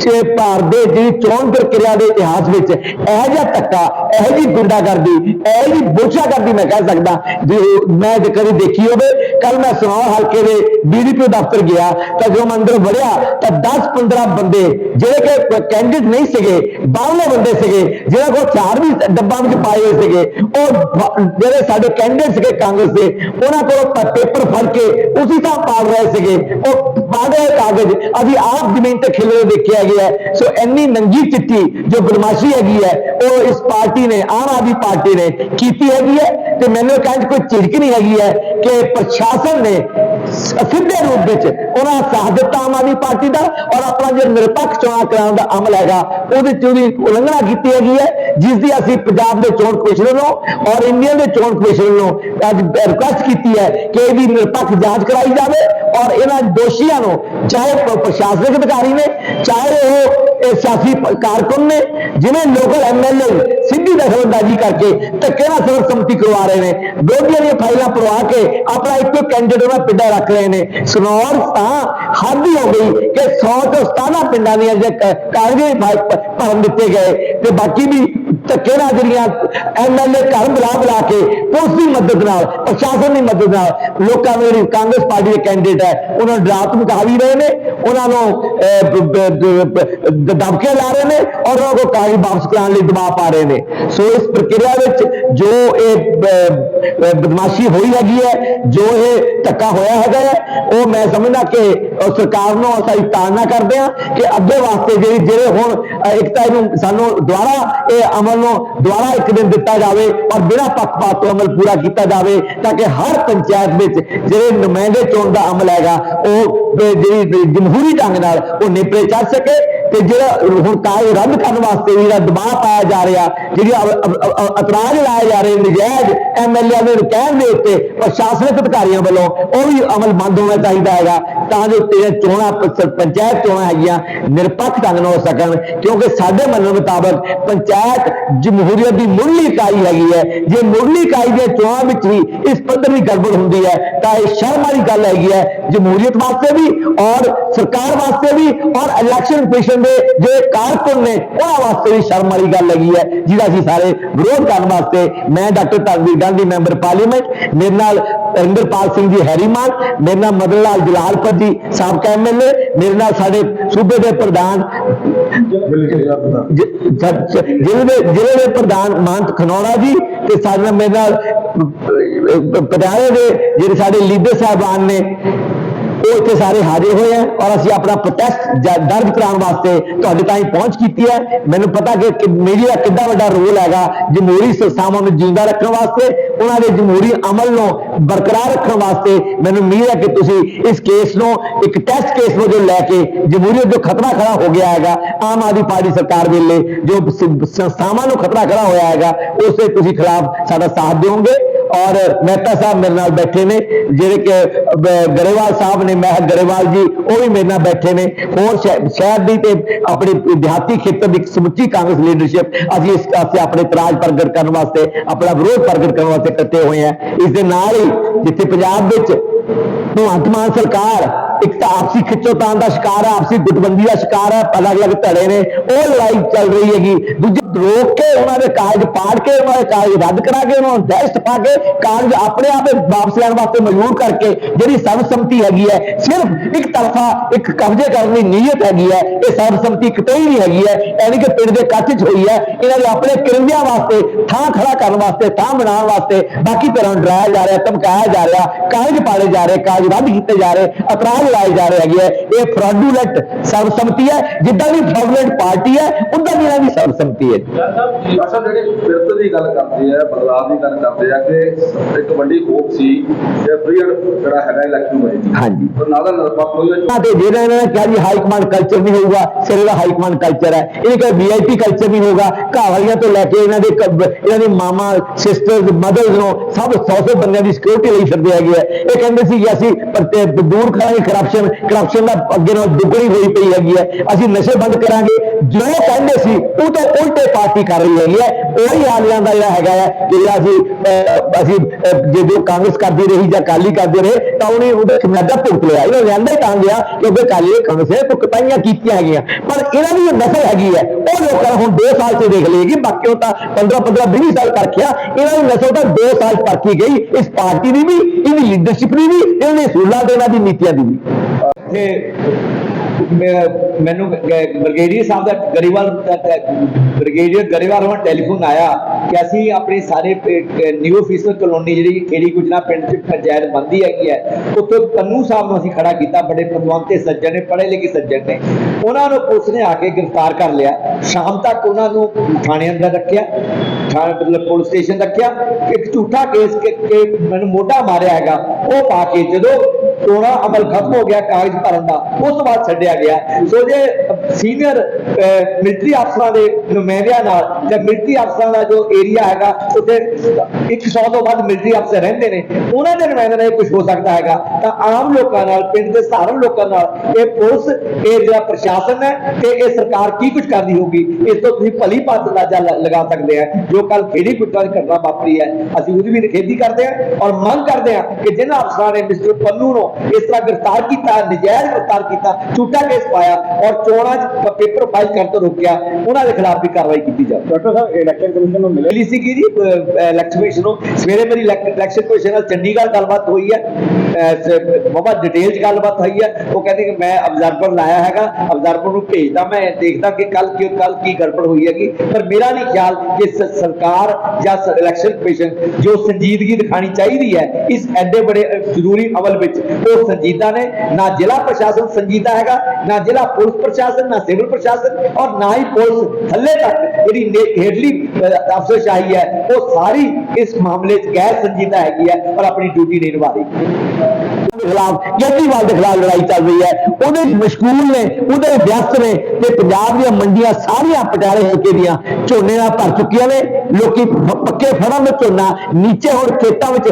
ਚ- ਭਾਰਤ ਦੇ ਜਿਹੜੀ ਚੋਣ ਪ੍ਰਕਿਰਿਆ ਦੇ ਇਤਿਹਾਸ ਵਿੱਚ ਇਹੋ ਜਿਹਾ ਧੱਕਾ ਇਹੋ ਜਿਹੀ ਗੁੰਡਾਗਰਦੀ, ਇਹੋ ਜਿਹੀ ਬੋਛਾਗਰਦੀ ਮੈਂ ਕਹਿ ਸਕਦਾ ਜੋ ਮੈਂ ਜੇ ਕਦੀ ਦੇਖੀ ਹੋਵੇ ਕੱਲ ਮੈਂ ਸੁਨਾਰ ਹਲਕੇ ਦੇ ਬੀਡੀਪੀ ਦਫ਼ਤਰ ਗਿਆ, ਤਾਂ ਜਦੋਂ ਮੈਂ ਅੰਦਰ ਵੜਿਆ, ਤਾਂ 10 15 ਬੰਦੇ ਜਿਹੜੇ ਕਿ ਕੈਂਡੀਡੇਟ ਨਹੀਂ ਸੀਗੇ, ਬਾਹਰਲੇ ਬੰਦੇ ਸੀਗੇ ਜਿਹਨਾਂ ਕੋਲ ਚਾਰ ਵੀ ਡੱਬਾਂ ਵਿੱਚ ਪਾਏ ਹੋਏ ਸੀਗੇ, ਉਹ ਜਿਹੜੇ ਸਾਡੇ ਕੈਂਡੀਡੇਟ ਸੀਗੇ ਕਾਂਗਰਸ ਦੇ, ਉਹਨਾਂ ਕੋਲ ਪੇਪਰ ਫੜ ਕੇ ਉਸੇ ਤਾਂ ਪਾੜ ਰਹੇ ਸੀਗੇ, ਉਹ ਪਾੜੇ ਹੋਏ ਕਾਗਜ਼, ਅਸੀਂ ਆਪ ਜ਼ਮੀਨ ਤੇ ਖਿਲਰੇ ਦੇਖਿਆ ਗਿਆ ਹੈ। ਸੋ ਇੰਨੀ ਨੰਗੀ ਚਿੱਠੀ ਜੋ ਬਦਮਾਸ਼ੀ ਹੈਗੀ ਹੈ, ਉਹ ਇਸ ਪਾਰਟੀ ਨੇ, ਆਮ ਆਦਮੀ ਪਾਰਟੀ ਨੇ ਕੀਤੀ ਹੈਗੀ ਹੈ, ਤੇ ਮੈਨੂੰ ਕਹਿੰਦੇ ਕੋਈ ਝਿਜਕ ਨਹੀਂ ਹੈਗੀ ਹੈ ਕਿ ਪ੍ਰਸ਼ਾਸਨ ਨੇ ਸਿੱਧੇ ਰੂਪ ਵਿੱਚ ਉਹਨਾਂ ਸਾਥ ਦਿੱਤਾ ਆਮ ਆਦਮੀ ਪਾਰਟੀ ਦਾ ਔਰ ਆਪਣਾ ਜੋ ਨਿਰਪੱਖ ਚੋਣਾਂ ਕਰਾਉਣ ਦਾ ਅਮਲ ਹੈਗਾ, ਉਹਦੇ ਚ ਉਹਦੀ ਉਲੰਘਣਾ ਕੀਤੀ ਹੈਗੀ ਹੈ, ਜਿਸ ਦੀ ਅਸੀਂ ਪੰਜਾਬ ਦੇ ਚੋਣ ਕਮਿਸ਼ਨਰ ਨੂੰ ਔਰ ਇੰਡੀਆ ਦੇ ਚੋਣ ਕਮਿਸ਼ਨਰ ਨੂੰ ਅੱਜ ਰਿਕੁਐਸਟ ਕੀਤੀ ਹੈ ਕਿ ਇਹਦੀ ਨਿਰਪੱਖ ਜਾਂਚ ਕਰਾਈ ਜਾਵੇ ਔਰ ਇਹਨਾਂ ਦੋਸ਼ੀਆਂ ਨੂੰ ਚਾਹੇ ਪ੍ਰਸ਼ਾਸਨਿਕ ਅਧਿਕਾਰੀ ਨੇ, ਚਾਹੇ ਉਹ ਇਹ ਸਿਆਸੀ ਕਾਰਕੁਨ ਨੇ, ਜਿਵੇਂ ਲੋਕਲ ਐਮਐਲਏ ਸਿੱਧੀ ਦਖਲਅੰਦਾਜ਼ੀ ਕਰਕੇ ਧੱਕੇ ਨਾਲ ਸਰਬਸੰਮਤੀ ਕਰਵਾ ਰਹੇ ਨੇ। ਵਿਰੋਧੀਆਂ ਦੀਆਂ ਫਾਈਲਾਂ ਪਰਵਾ ਕੇ ਆਪਣਾ ਇੱਕੋ ਕੈਂਡੀਡੇਟ ਉਹਨਾਂ ਪਿੰਡਾਂ ਰੱਖ ਰਹੇ ਨੇ। ਸਨੌਰ ਤਾਂ ਹੱਦ ਹੀ ਹੋ ਗਈ ਕਿ 100 ਤੋਂ 17 ਪਿੰਡਾਂ ਦੀਆਂ ਜੇ ਕਾਗਜ਼ੀ ਭਰਨ ਦਿੱਤੇ ਗਏ ਤੇ ਬਾਕੀ ਵੀ ਧੱਕੇ ਨਾਲ ਜਿਹੜੀਆਂ ਐਮਐਲਏ ਘਰ ਬੁਲਾ ਬੁਲਾ ਕੇ ਪੁਲਿਸ ਦੀ ਮਦਦ ਨਾਲ, ਪ੍ਰਸ਼ਾਸਨ ਦੀ ਮਦਦ ਨਾਲ ਲੋਕਾਂ ਨੂੰ ਜਿਹੜੀ ਕਾਂਗਰਸ ਪਾਰਟੀ ਦੇ ਕੈਂਡੀਡੇਟ ਹੈ, ਉਹਨਾਂ ਨੂੰ ਡਰਾ ਮੁਕਾ ਵੀ ਰਹੇ ਨੇ। ਉਹਨਾਂ ਨੂੰ ਅਹ, ਦਬਕੇ ਲਾ ਰਹੇ ਨੇ ਔਰ ਉਹਨਾਂ ਕੋਲ ਕਾਗਜ਼ ਵਾਪਸ ਕਰਾਉਣ ਲਈ ਦਬਾਅ ਪਾ ਰਹੇ ਨੇ। ਸੋ ਇਸ ਪ੍ਰਕਿਰਿਆ ਵਿੱਚ ਜੋ ਇਹ ਬਦਮਾਸ਼ੀ ਹੋਈ ਹੈਗੀ ਹੈ ਜੋ ਇਹ ਧੱਕਾ ਹੋਇਆ ਹੈਗਾ ਹੈ ਉਹ ਮੈਂ ਸਮਝਦਾ ਕਿ ਸਰਕਾਰ ਨੂੰ ਅਸੀਂ ਤਾੜਨਾ ਕਰਦੇ ਹਾਂ ਕਿ ਅੱਗੇ ਵਾਸਤੇ ਜਿਹੜੀ ਜਿਹੜੇ ਹੁਣ ਇੱਕ ਤਾਂ ਇਹਨੂੰ ਸਾਨੂੰ ਦੁਬਾਰਾ ਇਹ ਅਮਲ ਨੂੰ ਦੁਬਾਰਾ ਇੱਕ ਦਿਨ ਦਿੱਤਾ ਜਾਵੇ ਔਰ ਬਿਨਾਂ ਪੱਖਪਾਤ ਤੋਂ ਅਮਲ ਪੂਰਾ ਕੀਤਾ ਜਾਵੇ ਤਾਂ ਕਿ ਹਰ ਪੰਚਾਇਤ ਵਿੱਚ ਜਿਹੜੇ ਨੁਮਾਇੰਦੇ ਚੋਣ ਦਾ ਅਮਲ ਹੈਗਾ ਉਹ ਜਿਹੜੀ ਜਮਹੂਰੀ ਢੰਗ ਨਾਲ ਉਹ ਨੇਪਰੇ ਚੜ ਸਕੇ। ਤੇ ਜਿਹੜਾ ਹੁਣ ਕਾਜ ਰੱਦ ਕਰਨ ਵਾਸਤੇ ਵੀ ਜਿਹੜਾ ਦਬਾਅ ਪਾਇਆ ਜਾ ਰਿਹਾ, ਜਿਹੜੀ ਅਤਰਾਜ਼ ਲਾਏ ਜਾ ਰਹੇ ਨਜਾਇਜ਼ ਐਮਐਲਏ ਦੇ ਕਹਿਣ ਦੇ ਉੱਤੇ ਪ੍ਰਸ਼ਾਸਨਿਕ ਅਧਿਕਾਰੀਆਂ ਵੱਲੋਂ ਉਹ ਵੀ ਅਮਲ ਬੰਦ ਹੋਣਾ ਚਾਹੀਦਾ ਹੈਗਾ, ਤਾਂ ਜੋ ਤੇ ਚੋਣਾਂ ਪੰਚਾਇਤ ਚੋਣਾਂ ਹੈਗੀਆਂ ਨਿਰਪੱਖ ਢੰਗ ਨਾਲ ਹੋ ਸਕਣ, ਕਿਉਂਕਿ ਸਾਡੇ ਮੰਨਣ ਮੁਤਾਬਕ ਪੰਚਾਇਤ ਜਮਹੂਰੀਅਤ ਦੀ ਮੁੱਢਲੀ ਇਕਾਈ ਹੈਗੀ ਹੈ। ਜੇ ਮੁੱਢਲੀ ਇਕਾਈ ਦੀਆਂ ਚੋਣਾਂ ਵਿੱਚ ਵੀ ਇਸ ਪੱਧਰ ਦੀ ਗੜਬੜ ਹੁੰਦੀ ਹੈ, ਤਾਂ ਇਹ ਸ਼ਰਮ ਵਾਲੀ ਗੱਲ ਹੈਗੀ ਹੈ ਜਮਹੂਰੀਅਤ ਵਾਸਤੇ ਵੀ ਔਰ ਸਰਕਾਰ ਵਾਸਤੇ ਵੀ ਔਰ ਇਲੈਕਸ਼ਨ ਕਮਿਸ਼ਨ ਦੇ ਜਿਹੜੇ ਕਾਰਕੁਨ ਨੇ ਉਹਨਾਂ ਵਾਸਤੇ ਵੀ ਸ਼ਰਮ ਵਾਲੀ ਗੱਲ ਹੈਗੀ ਹੈ, ਜਿਹਦਾ ਅਸੀਂ ਸਾਰੇ ਵਿਰੋਧ ਕਰਨ ਵਾਸਤੇ ਮੈਂ doctor Dharamvir Gandhi, member parliament, ਮੇਰੇ ਨਾਲ ਇੰਦਰਪਾਲ ਸਿੰਘ ਜੀ ਹੈਰੀਮਾਨ, ਮੇਰੇ ਨਾਲ ਮਦਨ ਲਾਲ ਜਲਾਲਪੁਰ ਜੀ, ਸਾਬਕਾ ਐਮਐਲਏ ਮੇਰੇ ਨਾਲ ਸਾਡੇ ਸੂਬੇ ਦੇ ਪ੍ਰਧਾਨ ਜ਼ਿਲ੍ਹੇ ਦੇ ਜ਼ਿਲ੍ਹੇ ਦੇ ਪ੍ਰਧਾਨ ਮਾਨਤ ਖਨੌੜਾ ਜੀ, ਤੇ ਸਾਡੇ ਨਾਲ ਮੇਰੇ ਨਾਲ ਪਟਿਆਲੇ ਦੇ ਜਿਹੜੇ ਸਾਡੇ ਲੀਡਰ ਸਾਹਿਬਾਨ ਨੇ ਉਹ ਇੱਥੇ ਸਾਰੇ ਹਾਜ਼ਰ ਹੋਏ ਆ ਔਰ ਅਸੀਂ ਆਪਣਾ ਪ੍ਰੋਟੈਸਟ ਦਰਜ ਕਰਾਉਣ ਵਾਸਤੇ ਤੁਹਾਡੇ ਤਾਈਂ ਪਹੁੰਚ ਕੀਤੀ ਹੈ। ਮੈਨੂੰ ਪਤਾ ਕਿ ਮੀਡੀਆ ਦਾ ਕਿੰਨਾ ਵੱਡਾ ਰੋਲ ਹੈਗਾ ਜਮਹੂਰੀ ਸੰਸਥਾਵਾਂ ਨੂੰ ਜਿੰਦਾ ਰੱਖਣ ਵਾਸਤੇ, ਉਹਨਾਂ ਦੇ ਜਮਹੂਰੀ ਅਮਲ ਨੂੰ ਬਰਕਰਾਰ ਰੱਖਣ ਵਾਸਤੇ ਮੈਨੂੰ ਉਮੀਦ ਹੈ ਕਿ ਤੁਸੀਂ ਇਸ ਕੇਸ ਨੂੰ, ਇੱਕ ਟੈਸਟ ਕੇਸ ਵਜੋਂ ਲੈ ਕੇ ਜਮਹੂਰੀਅਤ ਜੋ ਖਤਰਾ ਖੜਾ ਹੋ ਗਿਆ ਹੈਗਾ, ਆਮ ਆਦਮੀ ਪਾਰਟੀ ਸਰਕਾਰ ਵੇਲੇ ਜੋ ਸੰਸਥਾਵਾਂ ਨੂੰ ਖਤਰਾ ਖੜਾ ਹੋਇਆ ਹੈਗਾ, ਉਸ ਦੇ ਤੁਸੀਂ ਖਿਲਾਫ ਸਾਡਾ ਸਾਥ ਦਿਓਗੇ। ਔਰ ਮਹਿਤਾ ਸਾਹਿਬ ਮੇਰੇ ਨਾਲ ਬੈਠੇ ਨੇ, ਜਿਹੜੇ ਕਿ ਗਰੇਵਾਲ ਸਾਹਿਬ ਨੇ ਮਹਿਕ ਗਰੇਵਾਲ ਜੀ, ਉਹ ਵੀ ਮੇਰੇ ਨਾਲ ਬੈਠੇ ਨੇ। ਹੋਰ ਸ਼ਹਿ- ਸ਼ਹਿਰ ਦੀ ਤੇ ਆਪਣੀ ਦਿਹਾਤੀ ਖੇਤਰ ਦੀ ਸਮੁੱਚੀ ਕਾਂਗਰਸ ਲੀਡਰਸ਼ਿਪ ਅਸੀਂ ਇਸ ਵਾਸਤੇ ਆਪਣੇ ਇਤਰਾਜ਼ ਪ੍ਰਗਟ ਕਰਨ ਵਾਸਤੇ, ਆਪਣਾ ਵਿਰੋਧ ਪ੍ਰਗਟ ਕਰਨ ਵਾਸਤੇ ਇਕੱਠੇ ਹੋਏ ਆ ਇਸ ਦੇ ਨਾਲ ਹੀ ਜਿੱਥੇ ਪੰਜਾਬ ਵਿੱਚ ਭਗਵੰਤ ਮਾਨ ਸਰਕਾਰ ਇੱਕ ਤਾਂ ਆਪਸੀ ਖਿੱਚੋਤਾਣ ਦਾ ਸ਼ਿਕਾਰ ਹੈ ਆਪਸੀ ਗੁੱਟਬੰਦੀ ਦਾ ਸ਼ਿਕਾਰ ਹੈ ਅਲੱਗ-ਅਲੱਗ ਧੜੇ ਨੇ, ਉਹ ਲੜਾਈ ਚੱਲ ਰਹੀ ਹੈਗੀ। ਦੂਜੇ ਰੋਕ ਕੇ ਉਹਨਾਂ ਦੇ ਕਾਗਜ਼ ਪਾੜ ਕੇ, ਉਹਨਾਂ ਦੇ ਕਾਗਜ਼ ਰੱਦ ਕਰਾ ਕੇ, ਉਹਨਾਂ ਨੂੰ ਦਹਿਸ਼ਤ ਪਾ ਕੇ ਕਾਗਜ਼ ਆਪਣੇ ਆਪ ਵਾਪਸ ਲੈਣ ਵਾਸਤੇ ਮਜਬੂਰ ਕਰਕੇ ਜਿਹੜੀ ਸਰਬਸੰਮਤੀ ਹੈਗੀ ਹੈ, ਸਿਰਫ ਇੱਕ ਤਰਫਾ ਇੱਕ ਕਬਜ਼ੇ ਕਰਨ ਦੀ ਨੀਅਤ ਹੈਗੀ ਹੈ, ਇਹ ਸਰਬਸੰਮਤੀ ਕਿਤੇ ਹੀ ਨਹੀਂ ਹੈਗੀ ਹੈ, ਯਾਨੀ ਕਿ ਪਿੰਡ ਦੇ ਕੱਚ 'ਚ ਹੋਈ ਹੈ, ਇਹਨਾਂ ਦੇ ਆਪਣੇ ਕਰਿੰਦਿਆਂ ਵਾਸਤੇ ਥਾਂ ਖੜਾ ਕਰਨ ਵਾਸਤੇ, ਥਾਂ ਬਣਾਉਣ ਵਾਸਤੇ ਬਾਕੀ ਤਰ੍ਹਾਂ ਨੂੰ ਡਰਾਇਆ ਜਾ ਰਿਹਾ, ਧਮਕਾਇਆ ਜਾ ਰਿਹਾ, ਕਾਗਜ਼ ਪਾੜੇ ਜਾ ਰਹੇ, ਕਾਗਜ਼ ਰੱਦ ਕੀਤੇ ਜਾ ਰਹੇ, ਅਪਰਾਧ ਲਾਏ ਜਾ ਰਹੇ ਹੈਗੇ ਹੈ ਇਹ ਫਰਾਡੂਲੈਂਟ ਸਰਬਸੰਮਤੀ ਹੈ ਜਿੱਦਾਂ ਦੀ ਫਰਾਡੂਲੈਂਟ ਪਾਰਟੀ ਹੈ ਉਦਾਂ ਦੀ ਇਹਨਾਂ ਦੀ ਹੈ ਅਸਲ ਜਿਹੜੇ ਫਿਰਤ ਦੀ ਗੱਲ ਕਰਦੇ ਆ ਬਦਲਾਅ ਦੀ ਗੱਲ ਕਰਦੇ ਆ ਕਿ ਇੱਕ ਵੱਡੀ ਹੋਪ ਸੀ ਕਿ ਫ੍ਰੀ ਜਿਹੜਾ ਹੈਗਾ ਇਲੈਕਸ਼ਨ ਹੋਏਗੀ। ਹਾਂਜੀ। ਪਰ ਨਾਲ ਦਾ ਨਿਰਪੱਖ ਹੋਈ ਤਾਂ ਜਿਹੜਾ ਇਹਨਾਂ ਨੇ ਕਿਹਾ ਜੀ ਹਾਈ ਕਮਾਂਡ ਕਲਚਰ ਨਹੀਂ ਹੋਊਗਾ ਸਿਰੇ ਦਾ ਹਾਈ ਕਮਾਂਡ ਕਲਚਰ ਹੈ। ਇਹ ਕਿ ਵੀਆਈਪੀ ਕਲਚਰ ਨਹੀਂ ਹੋਊਗਾ। ਘਰ ਵਾਲੀਆਂ ਤੋਂ ਲੈ ਕੇ ਇਹਨਾਂ ਦੇ ਇਹਨਾਂ ਦੇ ਮਾਮਾ ਸਿਸਟਰਸ ਮਦਰਸ ਨੂੰ ਸਭ 100 ਬੰਦਿਆਂ ਦੀ ਸਿਕਿਉਰਿਟੀ ਲਈ ਫਿਰਦੇ ਹੈਗੇ ਆ। ਇਹ ਕਹਿੰਦੇ ਸੀ ਕਿ ਅਸੀਂ ਦੂਰ ਕਰਾਂਗੇ ਕਰਪਸ਼ਨ ਕਰਪਸ਼ਨ ਦਾ ਅੱਗੇ ਨਾਲ ਦੁੱਗਣੀ ਹੋਈ ਪਈ ਹੈਗੀ ਹੈ। ਅਸੀਂ ਨਸ਼ੇ ਬੰਦ ਕਰਾਂਗੇ। ਜੋ ਕਹਿੰਦੇ ਸੀ, ਉਹ ਤਾਂ ਉਲਟੇ ਪਾਰਟੀ ਕਰ ਰਹੀ ਹੈਗੀ ਹੈ। ਉਹੀ ਹਾਲਿਆਂ ਦਾ ਜਿਹੜਾ ਹੈਗਾ ਹੈ ਕਿ ਜਿਹੜਾ ਅਸੀਂ ਅਸੀਂ ਜੇ ਜੋ ਕਾਂਗਰਸ ਕਰਦੀ ਰਹੀ ਜਾਂ ਅਕਾਲੀ ਕਰਦੇ ਰਹੇ, ਤਾਂ ਉਹਨੇ ਉਹਦਾ ਖਮਿਆਜ਼ਾ ਭੁਗਤ ਲਿਆ। ਇਹਨਾਂ ਲੈਂਦਾ ਹੀ ਤਾਂ ਗਿਆ ਕਿਉਂਕਿ ਅਕਾਲੀ ਕਾਂਗਰਸ ਨੇ ਭੁਗਤਾਈਆਂ ਕੀਤੀਆਂ ਹੈਗੀਆਂ। ਪਰ ਇਹਨਾਂ ਦੀ ਜੋ ਨਸਲ ਹੈਗੀ ਹੈ, ਉਹ ਲੋਕਾਂ ਹੁਣ 2 ਸਾਲ 'ਚ ਦੇਖ ਲਏਗੀ ਬਾਕੀ ਉਹ ਤਾਂ 15 15 20 ਸਾਲ ਕਰਖਿਆ ਇਹਨਾਂ ਦੀ ਨਸਲ ਤਾਂ 2 ਸਾਲ 'ਚ ਪਰਖੀ ਗਈ। ਇਸ ਪਾਰਟੀ ਦੀ ਵੀ ਇਹਦੀ ਲੀਡਰਸ਼ਿਪ ਦੀ ਵੀ, ਇਹਨਾਂ ਸੂਲਾਂ ਤੇ ਇਹਨਾਂ ਦੀ ਨੀਤੀਆਂ ਦੀ ਵੀ। ਮੈਨੂੰ ਬ੍ਰਿਗੇਡੀਅਰ ਸਾਹਿਬ ਦਾ ਗਰੀਵਾਲ ਬ੍ਰਿਗੇਡੀਅਰ ਗਰੀਵਾਲ ਨੂੰ ਟੈਲੀਫੋਨ ਆਇਆ। ਕਿ ਅਸੀਂ ਆਪਣੇ ਸਾਰੇ ਨਿਊ ਆਫੀਸਰ ਕਲੋਨੀ ਜਿਹੜੀ ਖੇਰੀ ਗੁਜਰਾ ਪਿੰਡ ਚ ਪੰਚਾਇਤ ਬੰਦੀ ਹੈਗੀ ਹੈ, ਉੱਥੇ ਪੰਨੂ ਸਾਹਿਬ ਨੂੰ ਅਸੀਂ ਖੜਾ ਕੀਤਾ, ਬੜੇ ਪਦਵੰਤ ਸੱਜਣ ਨੇ, ਪੜ੍ਹੇ ਲਿਖੇ ਸੱਜਣ ਨੇ। ਉਹਨਾਂ ਨੂੰ ਪੁਲਿਸ ਨੇ ਆ ਕੇ ਗ੍ਰਿਫਤਾਰ ਕਰ ਲਿਆ। ਸ਼ਾਮ ਤੱਕ ਉਹਨਾਂ ਨੂੰ ਥਾਣੇ ਅੰਦਰ ਰੱਖਿਆ, ਥਾਣੇ ਮਤਲਬ ਪੁਲਿਸ ਸਟੇਸ਼ਨ ਰੱਖਿਆ। ਇੱਕ ਝੂਠਾ ਕੇਸ ਕਿ ਮੈਨੂੰ ਮੋਢਾ ਮਾਰਿਆ ਹੈਗਾ, ਉਹ ਪਾ ਕੇ ਜਦੋਂ ਚੋਣਾਂ ਅਮਲ ਖਤਮ ਹੋ ਗਿਆ ਕਾਗਜ਼ ਭਰਨ ਦਾ, ਉਸ ਤੋਂ ਬਾਅਦ ਛੱਡਿਆ ਗਿਆ। ਸੋ ਜੇ ਸੀਨੀਅਰ ਮਿਲਟਰੀ ਅਫਸਰਾਂ ਦੇ ਨੁਮਾਇੰਦਿਆਂ ਨਾਲ, ਜਾਂ ਮਿਲਟਰੀ ਅਫਸਰਾਂ ਦਾ ਜੋ ਏਰੀਆ ਹੈਗਾ, ਉੱਥੇ 100 ਤੋਂ ਵੱਧ ਮਿਲਟਰੀ ਅਫਸਰ ਰਹਿੰਦੇ ਨੇ। ਉਹਨਾਂ ਦੇ ਨੁਮਾਇੰਦੇ ਨਾਲ ਕੁਝ ਹੋ ਸਕਦਾ ਹੈਗਾ। ਤਾਂ ਆਮ ਲੋਕਾਂ ਨਾਲ, ਪਿੰਡ ਦੇ ਸਾਧਾਰਨ ਲੋਕਾਂ ਨਾਲ ਇਹ ਪੁਲਿਸ, ਇਹ ਜਿਹੜਾ ਪ੍ਰਸ਼ਾਸਨ ਹੈ, ਤੇ ਇਹ ਸਰਕਾਰ ਕੀ ਕੁਝ ਕਰਦੀ ਹੋਗੀ ਇਸ ਤੋਂ ਤੁਸੀਂ ਭਲੀ ਭਾਂਤ ਅੰਦਾਜ਼ਾ ਲਗਾ ਸਕਦੇ ਆ। ਜੋ ਕੱਲ ਖੇੜੀ ਗੁੱਟਾਂ ਦੀ ਘਟਨਾ ਵਾਪਰੀ ਹੈ, ਅਸੀਂ ਉਹਦੀ ਵੀ ਨਿਖੇਧੀ ਕਰਦੇ ਆ ਔਰ ਮੰਗ ਕਰਦੇ ਆ ਕਿ ਜਿਹਨਾਂ ਅਫਸਰਾਂ ਨੇ ਮਿਸਟਰ ਪੰਨੂ ਨੂੰ ਇਸ ਤਰ੍ਹਾਂ ਗ੍ਰਿਫਤਾਰ ਕੀਤਾ, ਨਜਾਇਜ਼ ਗ੍ਰਿਫਤਾਰ ਕੀਤਾ, ਝੂਠਾ ਕੇਸ ਪਾਇਆ ਔਰ ਚੋਣਾਂ 'ਚ ਪੇਪਰ ਫਾਈਲ ਕਰਨ ਤੋਂ ਰੋਕਿਆ, ਉਹਨਾਂ ਦੇ ਖਿਲਾਫ ਵੀ ਕਾਰਵਾਈ ਕੀਤੀ ਜਾਵੇ ਡਾਕਟਰ ਸਾਹਿਬ ਇਲੈਕਸ਼ਨ ਕਮਿਸ਼ਨ ਨੂੰ ਮਿਲੀ ਸੀਗੀ ਜੀ ਇਲੈਕਸ਼ਨ ਕਮਿਸ਼ਨ ਨੂੰ। ਸਵੇਰੇ ਮੇਰੀ ਇਲੈਕਸ਼ਨ ਕਮਿਸ਼ਨ ਨਾਲ ਚੰਡੀਗੜ੍ਹ ਗੱਲਬਾਤ ਹੋਈ ਹੈ ਬਹੁਤ ਡਿਟੇਲ ਚ ਗੱਲਬਾਤ ਹੋਈ ਹੈ ਉਹ ਕਹਿੰਦੇ ਕਿ ਮੈਂ ਅਬਜ਼ਰਵਰ ਲਾਇਆ ਹੈਗਾ ਅਬਜ਼ਰਵਰ ਨੂੰ ਭੇਜਦਾ ਮੈਂ, ਦੇਖਦਾ ਕਿ ਕੱਲ ਕੀ ਕੱਲ ਕੀ ਗੜਬੜ ਹੋਈ ਹੈਗੀ। ਪਰ ਮੇਰਾ ਨਹੀਂ ਖਿਆਲ ਕਿ ਸਰਕਾਰ ਜਾਂ ਇਲੈਕਸ਼ਨ ਕਮਿਸ਼ਨ ਜੋ ਸੰਜੀਦਗੀ ਦਿਖਾਣੀ ਚਾਹੀਦੀ ਹੈ, ਇਸ ਐਡੇ ਬੜੇ ਜ਼ਰੂਰੀ ਅਮਲ ਵਿੱਚ, ਉਹ ਸੰਜੀਦਾ ਨੇ। ਨਾ ਜ਼ਿਲ੍ਹਾ ਪ੍ਰਸ਼ਾਸਨ ਸੰਜੀਦਾ ਹੈਗਾ, ਨਾ ਜ਼ਿਲ੍ਹਾ ਪੁਲਿਸ ਪ੍ਰਸ਼ਾਸਨ, ਨਾ ਸਿਵਲ ਪ੍ਰਸ਼ਾਸਨ ਔਰ ਨਾ ਹੀ ਪੁਲਿਸ। ਥੱਲੇ ਤੱਕ ਜਿਹੜੀ ਨੇ- ਹੇਠਲੀ ਅ, ਅਫਸਰਸ਼ਾਹੀ ਹੈ। ਉਹ ਸਾਰੀ ਇਸ ਮਾਮਲੇ 'ਚ ਗੈਰ ਸੰਜੀਦਾ ਹੈਗੀ ਹੈ ਔਰ ਆਪਣੀ ਡਿਊਟੀ ਨਹੀਂ ਨਿਭਾ ਰਹੀ ਦੇ ਖਿਲਾਫ ਕੇਜਰੀਵਾਲ ਦੇ ਖਿਲਾਫ ਲੜਾਈ ਚੱਲ ਰਹੀ ਹੈ। ਉਹਦੇ ਮਸ਼ਕੂਲ ਨੇ ਉਹਦੇ ਵਿਅਸਤ ਨੇ ਤੇ ਪੰਜਾਬ ਦੀਆਂ ਮੰਡੀਆਂ ਸਾਰੀਆਂ ਪਟਿਆਲੇ ਹਲਕੇ ਦੀਆਂ ਝੋਨੇ ਨਾਲ ਭਰ ਚੁੱਕੀਆਂ ਨੇ। ਲੋਕੀ ਪੱਕੇ ਫੜਾਂ ਵਿੱਚ ਝੋਨਾ ਨੀਚੇ ਹੁਣ ਖੇਤਾਂ ਵਿੱਚ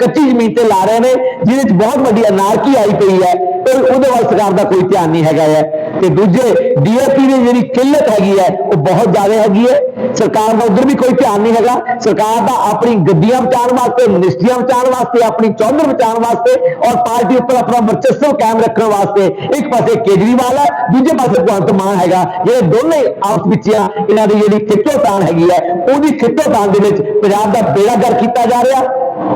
ਕੱਚੀ ਜ਼ਮੀਨ ਤੇ ਲਾ ਰਹੇ ਨੇ ਜਿਹਦੇ ਵਿੱਚ ਬਹੁਤ ਵੱਡੀ ਅਨਾਰਕੀ ਆਈ ਪਈ ਹੈ। ਪਰ ਉਹਦੇ ਵੱਲ ਸਰਕਾਰ ਦਾ ਕੋਈ ਧਿਆਨ ਨਹੀਂ ਹੈਗਾ ਹੈ। ਤੇ ਦੂਜੇ ਡੀਏਪੀ ਦੀ ਜਿਹੜੀ ਕਿੱਲਤ ਹੈਗੀ ਹੈ, ਉਹ ਬਹੁਤ ਜ਼ਿਆਦਾ ਹੈਗੀ ਹੈ। ਸਰਕਾਰ ਦਾ ਉਧਰ ਵੀ ਕੋਈ ਧਿਆਨ ਨਹੀਂ ਹੈਗਾ। ਸਰਕਾਰ ਦਾ ਆਪਣੀ ਗੱਡੀਆਂ ਬਚਾਉਣ ਵਾਸਤੇ ਮਿਨਿਸਟਰੀਆਂ ਬਚਾਉਣ ਵਾਸਤੇ, ਆਪਣੀ ਚੌਧਰ ਬਚਾਉਣ ਵਾਸਤੇ ਔਰ ਪਾਰਟੀ ਉੱਪਰ ਆਪਣਾ ਵਰਚਸਵ ਕਾਇਮ ਰੱਖਣ ਵਾਸਤੇ ਇੱਕ ਪਾਸੇ ਕੇਜਰੀਵਾਲ ਹੈ, ਦੂਜੇ ਪਾਸੇ ਭਗਵੰਤ ਮਾਨ ਹੈਗਾ। ਜਿਹੜੇ ਦੋਨੇ ਆਪਸ ਵਿੱਚ ਆ, ਇਹਨਾਂ ਦੀ ਜਿਹੜੀ ਖਿੱਚੋਤਾਣ ਹੈਗੀ ਹੈ, ਉਹਦੀ ਖਿੱਚੋਤਾਣ ਦੇ ਵਿੱਚ ਪੰਜਾਬ ਦਾ ਬੇੜਾ ਗਰ ਕੀਤਾ ਜਾ ਰਿਹਾ।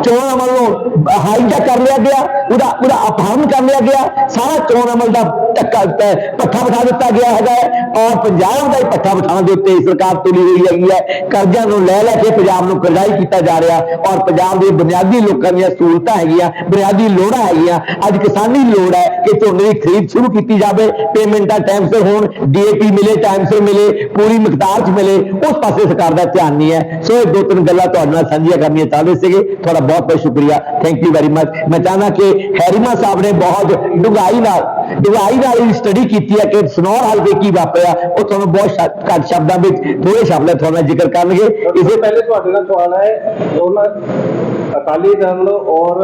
ਚੋਣ ਅਮਲ ਨੂੰ ਹਾਈਜੈਕ ਕਰ ਲਿਆ ਗਿਆ, ਉਹਦਾ ਉਹਦਾ ਅਪਹਰਨ ਕਰ ਲਿਆ ਗਿਆ, ਸਾਰਾ ਚੋਣ ਅਮਲ ਦਾ ਟੱਕਾ ਅਹ ਪੱਠਾ ਬਿਠਾ ਦਿੱਤਾ ਗਿਆ ਹੈਗਾ ਹੈ। ਔਰ ਪੰਜਾਬ ਦਾ ਹੀ ਪੱਠਾ ਬਿਠਾਉਣ ਦੇ ਉੱਤੇ ਸਰਕਾਰ ਤੁਲੀ ਹੋਈ ਹੈਗੀ ਹੈ। ਕਰਜ਼ਿਆਂ ਨੂੰ ਲੈ ਲੈ ਕੇ ਪੰਜਾਬ ਨੂੰ ਕਰਜ਼ਾਈ ਕੀਤਾ ਜਾ ਰਿਹਾ ਔਰ ਪੰਜਾਬ ਦੇ ਬੁਨਿਆਦੀ ਲੋਕਾਂ ਦੀਆਂ ਸਹੂਲਤਾਂ ਹੈਗੀਆਂ, ਬੁਨਿਆਦੀ ਲੋੜਾਂ ਹੈਗੀਆਂ। ਅੱਜ ਕਿਸਾਨੀ ਲੋੜ ਹੈ ਕਿ ਝੋਨੇ ਦੀ ਖਰੀਦ ਸ਼ੁਰੂ ਕੀਤੀ ਜਾਵੇ, ਪੇਮੈਂਟਾਂ ਟਾਈਮ ਸਿਰ ਹੋਣ ਡੀਏਪੀ ਮਿਲੇ ਟਾਈਮ ਸਿਰ ਮਿਲੇ, ਪੂਰੀ ਮਿਕਦਾਰ 'ਚ ਮਿਲੇ, ਉਸ ਪਾਸੇ ਸਰਕਾਰ ਦਾ ਧਿਆਨ ਨਹੀਂ ਹੈ। ਸੋ ਇਹ ਦੋ ਤਿੰਨ ਗੱਲਾਂ ਤੁਹਾਡੇ ਨਾਲ ਸਾਂਝੀਆਂ ਕਰਨੀਆਂ ਚਾਹੁੰਦੇ ਸੀਗੇ। ਤੁਹਾਡਾ ਬਹੁਤ ਬਹੁਤ ਸ਼ੁਕਰੀਆ। ਥੈਂਕ ਯੂ ਵੈਰੀ ਮਚ ਮੈਂ ਚਾਹੁੰਦਾ ਕਿ ਹੈਰੀਮਾ ਸਾਹਿਬ ਨੇ ਬਹੁਤ ਡੂੰਘਾਈ ਨਾਲ ਨਾਲ ਇਹ ਸਟੱਡੀ ਕੀਤੀ ਹੈ ਕਿ ਸਨੌਰ ਹਲਕੇ ਕੀ ਵਾਪਰਿਆ ਉਹ ਤੁਹਾਨੂੰ ਬਹੁਤ ਘੱਟ ਸ਼ਬਦਾਂ ਵਿੱਚ ਥੋੜੇ ਸ਼ਬਦਾਂ ਤੁਹਾਡੇ ਜ਼ਿਕਰ ਕਰਨਗੇ। ਇਸੇ ਇਸੇ ਪਹਿਲੇ ਤੁਹਾਡੇ ਨਾਲ ਸਵਾਲ ਹੈ ਉਹਨਾਂ ਅਕਾਲੀ ਦਲ ਔਰ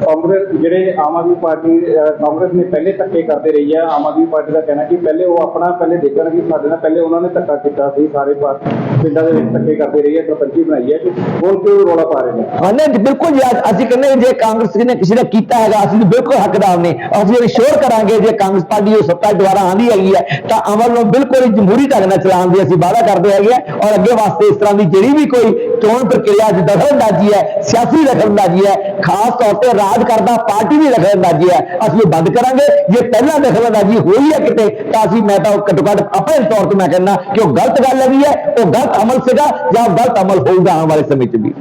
ਕਾਂਗਰਸ ਜਿਹੜੇ ਆਮ ਆਦਮੀ ਪਾਰਟੀ ਕਾਂਗਰਸ ਨੇ ਪਹਿਲੇ ਧੱਕੇ ਕਰਦੇ ਰਹੀ ਹੈ ਆਮ ਆਦਮੀ ਪਾਰਟੀ ਦਾ ਕਹਿਣਾ ਕਿ ਪਹਿਲੇ ਉਹ ਆਪਣਾ ਪਹਿਲੇ ਦੇਖਣਗੇ ਸਾਡੇ ਨਾਲ ਪਹਿਲੇ ਉਹਨਾਂ ਨੇ ਧੱਕਾ ਕੀਤਾ ਸੀ। ਸਾਰੇ ਪਿੰਡਾਂ ਦੇ ਵਿੱਚ ਧੱਕੇ ਕਰਦੇ ਰਹੀ ਹੈ ਸਰਪੰਚੀ ਬਣਾਈ ਹੈ ਹੁਣ ਕਿਉਂ ਰੌਲਾ ਪਾ ਰਹੇ ਨੇ? ਹਾਂ, ਨਹੀਂ, ਬਿਲਕੁਲ ਯਾਰ ਅਸੀਂ ਕਹਿੰਦੇ ਹਾਂ ਜੇ ਕਾਂਗਰਸ ਨੇ ਕਿਸੇ ਨੇ ਕੀਤਾ ਹੈਗਾ, ਅਸੀਂ ਬਿਲਕੁਲ ਹੱਕਦਾਰ ਨੇ। ਅਸੀਂ ਇਹ ਸ਼ੋਰ ਕਰਾਂਗੇ ਜੇ ਕਾਂਗਰਸ ਪਾਰਟੀ ਉਹ ਸੱਤਾ 'ਚ ਦੁਬਾਰਾ ਆਂਦੀ ਹੈਗੀ ਹੈ ਤਾਂ ਅਮਲ ਨੂੰ ਬਿਲਕੁਲ ਜਮਹੂਰੀ ਢੰਗ ਨਾਲ ਚਲਾਉਣ ਦੀ ਅਸੀਂ ਵਾਅਦਾ ਕਰਦੇ ਹੈਗੇ ਆ। ਔਰ ਅੱਗੇ ਵਾਸਤੇ ਇਸ ਤਰ੍ਹਾਂ ਦੀ ਜਿਹੜੀ ਵੀ ਕੋਈ ਚੋਣ ਪ੍ਰਕਿਰਿਆ 'ਚ ਦਖਲਅੰਦਾਜ਼ੀ ਹੈ, ਸਿਆਸੀ ਦਖਲਅੰਦਾਜ਼ੀ ਹੈ? ਖਾਸ ਤੌਰ ਤੇ ਰਾਜ ਕਰਦਾ, ਪਾਰਟੀ ਦੀ ਦਖਲਅੰਦਾਜ਼ੀ ਹੈ? ਅਸੀਂ ਉਹ ਬੰਦ ਕਰਾਂਗੇ। ਜੇ ਪਹਿਲਾਂ ਦਖਲਅੰਦਾਜ਼ੀ ਹੋਈ ਹੈ ਕਿਤੇ, ਤਾਂ ਅਸੀਂ ਮੈਂ ਤਾਂ ਘੱਟੋ ਘੱਟ ਆਪਣੇ ਤੌਰ ਤੇ ਮੈਂ ਕਹਿੰਦਾ ਕਿ ਉਹ ਗਲਤ ਗੱਲ ਹੈਗੀ ਹੈ, ਉਹ ਗਲਤ ਅਮਲ ਸੀਗਾ ਜਾਂ ਗਲਤ ਅਮਲ ਹੋਊਗਾ ਆਉਣ ਵਾਲੇ ਸਮੇਂ 'ਚ ਵੀ।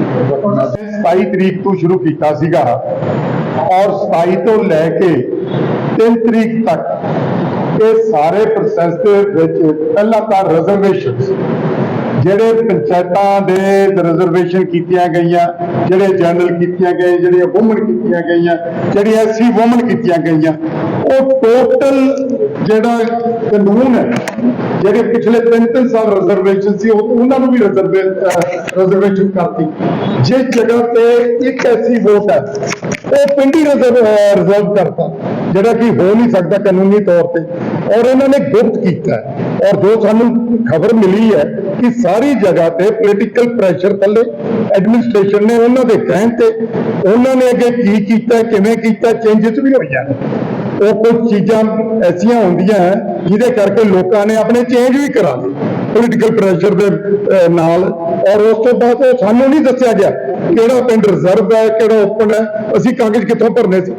27 ਤਰੀਕ ਤੋਂ ਸ਼ੁਰੂ ਕੀਤਾ ਸੀਗਾ ਔਰ 27 ਤੋਂ ਲੈ ਕੇ 3 ਤਰੀਕ ਤੱਕ ਇਹ ਸਾਰੇ ਪ੍ਰੋਸੈਸ ਦੇ ਵਿੱਚ ਪਹਿਲਾਂ ਤਾਂ ਰਿਜ਼ਰਵੇਸ਼ਨ ਜਿਹੜੇ ਪੰਚਾਇਤਾਂ ਦੇ ਰਿਜ਼ਰਵੇਸ਼ਨ ਕੀਤੀਆਂ ਗਈਆਂ, ਜਿਹੜੇ ਜਨਰਲ ਕੀਤੀਆਂ ਗਏ ਜਿਹੜੀਆਂ ਵੂਮਨ ਕੀਤੀਆਂ ਗਈਆਂ ਜਿਹੜੀਆਂ ਐਸਸੀ ਵੂਮਨ ਕੀਤੀਆਂ ਗਈਆਂ, ਉਹ ਟੋਟਲ ਜਿਹੜਾ ਕਾਨੂੰਨ ਹੈ, ਜਿਹੜੇ ਪਿਛਲੇ 3-3 ਸਾਲ ਰਿਜ਼ਰਵੇਸ਼ਨ ਸੀ ਉਹਨਾਂ ਨੂੰ ਵੀ ਰਿਜ਼ਰਵੇਸ਼ਨ ਕਰਤੀ। ਜਿਸ ਜਗ੍ਹਾ ਤੇ ਇੱਕ ਐਸੀ ਵੋਟ ਹੈ, ਉਹ ਪਿੰਡੀ ਰਿਜ਼ਰਵ ਕਰਤਾ, ਜਿਹੜਾ ਕਿ ਹੋ ਨਹੀਂ ਸਕਦਾ ਕਾਨੂੰਨੀ ਤੌਰ ਤੇ। ਔਰ ਇਹਨਾਂ ਨੇ ਗੁਪਤ ਕੀਤਾ ਔਰ ਜੋ ਸਾਨੂੰ ਖਬਰ ਮਿਲੀ ਹੈ ਕਿ ਸਾਰੀ ਜਗ੍ਹਾ ਤੇ ਪੋਲੀਟੀਕਲ ਪ੍ਰੈਸ਼ਰ ਥੱਲੇ ਐਡਮਿਨਿਸਟ੍ਰੇਸ਼ਨ ਨੇ ਉਹਨਾਂ ਦੇ ਕਹਿਣ ਤੇ ਉਹਨਾਂ ਨੇ ਅੱਗੇ ਕੀ ਕੀਤਾ, ਕਿਵੇਂ ਕੀਤਾ ਚੇਂਜਸ ਵੀ ਹੋਈਆਂ ਨੇ। ਉਹ ਕੁਝ ਚੀਜ਼ਾਂ ਐਸੀਆਂ ਹੁੰਦੀਆਂ ਹੈ ਜਿਹਦੇ ਕਰਕੇ ਲੋਕਾਂ ਨੇ ਆਪਣੇ ਚੇਂਜ ਵੀ ਕਰਾ ਲਏ ਪੋਲੀਟੀਕਲ ਪ੍ਰੈਸ਼ਰ ਦੇ ਨਾਲ। ਔਰ ਉਸ ਤੋਂ ਬਾਅਦ ਉਹ ਸਾਨੂੰ ਨਹੀਂ ਦੱਸਿਆ ਗਿਆ ਕਿਹੜਾ ਪਿੰਡ ਰਿਜ਼ਰਵ ਹੈ, ਕਿਹੜਾ ਓਪਨ ਹੈ। ਅਸੀਂ ਕਾਗਜ਼ ਕਿੱਥੋਂ ਭਰਨੇ ਸੀ?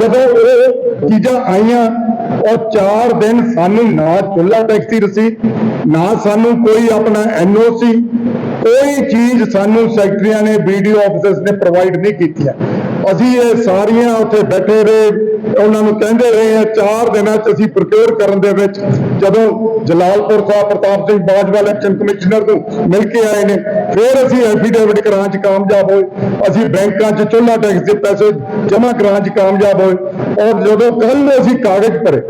ਜਦੋਂ ਉਹ ਚੀਜ਼ਾਂ ਆਈਆਂ ਉਹ 4 ਦਿਨ ਸਾਨੂੰ ਨਾ ਚੁੱਲ੍ਹਾ ਟੈਕਸ ਦੀ ਰਸੀਦ ਨਾ ਸਾਨੂੰ ਕੋਈ ਆਪਣਾ ਐਨਓਸੀ, ਕੋਈ ਚੀਜ਼ ਸਾਨੂੰ ਸੈਕਟਰੀਆਂ ਨੇ ਵੀਡੀਓ ਆਫਿਸਰਸ ਨੇ ਪ੍ਰੋਵਾਈਡ ਨਹੀਂ ਕੀਤੀਆਂ ਅਸੀਂ ਇਹ ਸਾਰੀਆਂ ਉੱਥੇ ਬੈਠੇ ਰਹੇ ਉਹਨਾਂ ਨੂੰ ਕਹਿੰਦੇ ਰਹੇ ਆ, ਚਾਰ ਦਿਨਾਂ 'ਚ ਅਸੀਂ ਪ੍ਰੋਕਿਉਰ ਕਰਨ ਦੇ ਵਿੱਚ ਜਦੋਂ ਜਲਾਲਪੁਰ ਸਾਹਿਬ ਪ੍ਰਤਾਪ ਸਿੰਘ ਬਾਜਵਾ ਇਲੈਕਸ਼ਨ ਕਮਿਸ਼ਨਰ ਨੂੰ ਮਿਲ ਕੇ ਆਏ ਨੇ, ਫਿਰ ਅਸੀਂ ਐਫੀਡੇਵਿਟ ਕਰਾਉਣ 'ਚ ਕਾਮਯਾਬ ਹੋਏ, ਅਸੀਂ ਬੈਂਕਾਂ 'ਚ ਚੁੱਲ੍ਹਾ ਟੈਕਸ ਦੇ ਪੈਸੇ ਜਮ੍ਹਾਂ ਕਰਾਉਣ 'ਚ ਕਾਮਯਾਬ ਹੋਏ ਔਰ ਜਦੋਂ ਕੱਲ ਅਸੀਂ ਕਾਗਜ਼ ਭਰੇ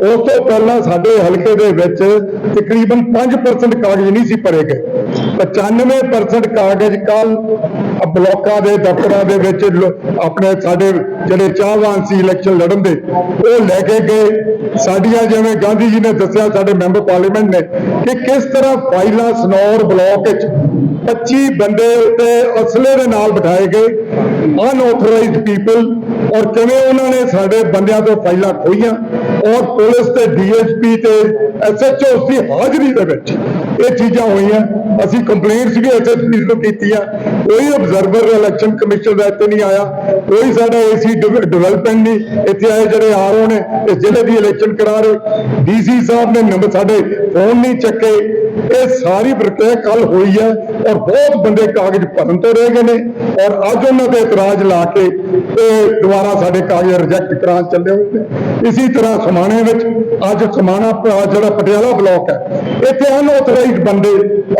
ਉਸ ਤੋਂ ਪਹਿਲਾਂ ਸਾਡੇ ਹਲਕੇ ਦੇ ਵਿੱਚ ਤਕਰੀਬਨ 5% ਕਾਗਜ਼ ਨਹੀਂ ਸੀ ਭਰੇ ਗਏ। 95% ਕਾਗਜ਼ ਕੱਲ ਬਲਾਕਾਂ ਦੇ ਦਫ਼ਤਰਾਂ ਦੇ ਵਿੱਚ ਆਪਣੇ ਸਾਡੇ ਜਿਹੜੇ ਚਾਹਵਾਨ ਸੀ ਇਲੈਕਸ਼ਨ ਲੜਨ ਦੇ, ਉਹ ਲੈ ਕੇ ਗਏ। ਸਾਡੀਆਂ ਜਿਵੇਂ ਗਾਂਧੀ ਜੀ ਨੇ ਦੱਸਿਆ, ਸਾਡੇ ਮੈਂਬਰ ਪਾਰਲੀਮੈਂਟ ਨੇ ਕਿ ਕਿਸ ਤਰ੍ਹਾਂ ਫਾਈਲਾਂ ਸਨੌਰ ਬਲਾਕ ਵਿੱਚ 25 ਬੰਦੇ ਤੇ ਅਸਲੇ ਦੇ ਨਾਲ ਬਿਠਾਏ ਗਏ ਅਨਆਥੋਰਾਈਜ਼ਡ ਪੀਪਲ ਔਰ ਕਿਵੇਂ ਉਹਨਾਂ ਨੇ ਸਾਡੇ ਬੰਦਿਆਂ ਤੋਂ ਫਾਈਲਾਂ ਖੋਈਆਂ ਔਰ ਪੁਲਿਸ ਤੇ ਡੀਐਸਪੀ ਤੇ ਐਸਐਚਓ ਦੀ ਹਾਜ਼ਰੀ ਦੇ ਵਿੱਚ ਇਹ ਚੀਜ਼ਾਂ ਹੋਈਆਂ। ਅਸੀਂ ਕੰਪਲੇਂਟਸ ਵੀ ਐਸਐਸਪੀ ਨੂੰ ਕੀਤੀਆਂ। ਕੋਈ ਅਬਜ਼ਰਵਰ ਇਲੈਕਸ਼ਨ ਕਮਿਸ਼ਨ ਦਾ ਇੱਥੇ ਨਹੀਂ ਆਇਆ। ਕੋਈ ਸਾਡਾ ਏਸੀ ਡਿਵੈਲਪਮੈਂਟ ਨਹੀਂ। ਇੱਥੇ ਆਏ ਜਿਹੜੇ ਆਰਓ ਨੇ, ਇਸ ਜ਼ਿਲ੍ਹੇ ਦੀ ਇਲੈਕਸ਼ਨ ਕਰਾ ਰਹੇ। ਡੀਸੀ ਸਾਹਿਬ ਨੇ ਨੰਬਰ ਸਾਡੇ ਫੋਨ ਨਹੀਂ ਚੱਕੇ। ਇਹ ਸਾਰੀ ਪ੍ਰਕਿਰਿਆ ਕੱਲ ਹੋਈ ਹੈ ਔਰ ਬਹੁਤ ਬੰਦੇ ਕਾਗਜ਼ ਭਰਨ ਤੋਂ ਰਹਿ ਗਏ ਨੇ ਔਰ ਅੱਜ ਉਹਨਾਂ ਤੇ ਇਤਰਾਜ਼ ਲਾ ਕੇ ਤੇ ਦੁਬਾਰਾ ਸਾਡੇ ਕਾਗਜ਼ ਰਿਜੈਕਟ ਕਰਾਉਣ ਚੱਲੇ ਹੋਏ ਨੇ। ਇਸੇ ਤਰ੍ਹਾਂ ਸਮਾਣੇ ਵਿੱਚ ਅੱਜ ਸਮਾਣਾ ਜਿਹੜਾ ਪਟਿਆਲਾ ਬਲਾਕ ਹੈ, ਇੱਥੇ ਅਨਆਥੋਰਾਈਜ਼ਡ ਬੰਦੇ,